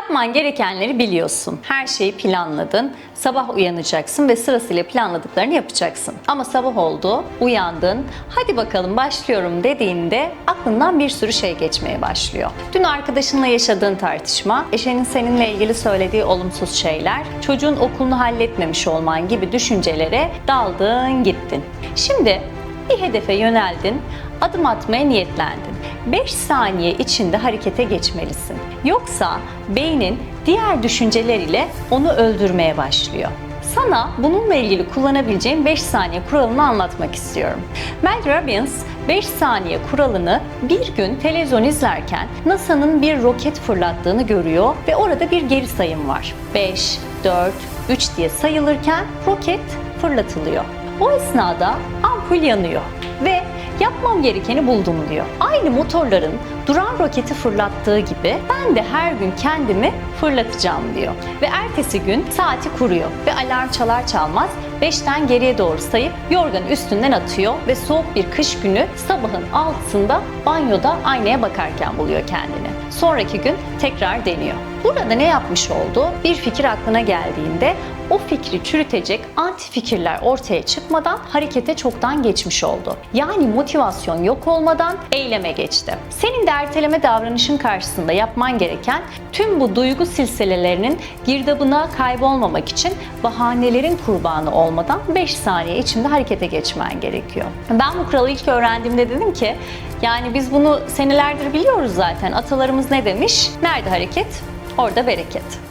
Yapman gerekenleri biliyorsun. Her şeyi planladın. Sabah uyanacaksın ve sırasıyla planladıklarını yapacaksın. Ama sabah oldu, uyandın, hadi bakalım başlıyorum dediğinde aklından bir sürü şey geçmeye başlıyor. Dün arkadaşınla yaşadığın tartışma, eşenin seninle ilgili söylediği olumsuz şeyler, çocuğun okulunu halletmemiş olman gibi düşüncelere daldın gittin. Şimdi bir hedefe yöneldin, adım atmaya niyetlendin. 5 saniye içinde harekete geçmelisin. Yoksa beynin diğer düşünceler ile onu öldürmeye başlıyor. Sana bununla ilgili kullanabileceğin 5 saniye kuralını anlatmak istiyorum. Mel Robbins 5 saniye kuralını bir gün televizyon izlerken NASA'nın bir roket fırlattığını görüyor ve orada bir geri sayım var. 5, 4, 3 diye sayılırken roket fırlatılıyor. O esnada ampul yanıyor ve yapmam gerekeni buldum diyor. Aynı motorların duran roketi fırlattığı gibi ben de her gün kendimi fırlatacağım diyor. Ve ertesi gün saati kuruyor ve alarm çalar çalmaz 5'ten geriye doğru sayıp yorganı üstünden atıyor ve soğuk bir kış günü sabahın altısında banyoda aynaya bakarken buluyor kendini. Sonraki gün tekrar deniyor. Burada ne yapmış oldu? Bir fikir aklına geldiğinde o fikri çürütecek anti fikirler ortaya çıkmadan harekete çoktan geçmiş oldu. Yani motivasyon yok olmadan eyleme geçti. Senin de erteleme davranışın karşısında yapman gereken tüm bu duygu silsilelerinin girdabına kaybolmamak için bahanelerin kurbanı olmadan 5 saniye içinde harekete geçmen gerekiyor. Ben bu kuralı ilk öğrendiğimde dedim ki yani biz bunu senelerdir biliyoruz zaten. Atalarımız ne demiş? Nerede hareket? Orada bereket.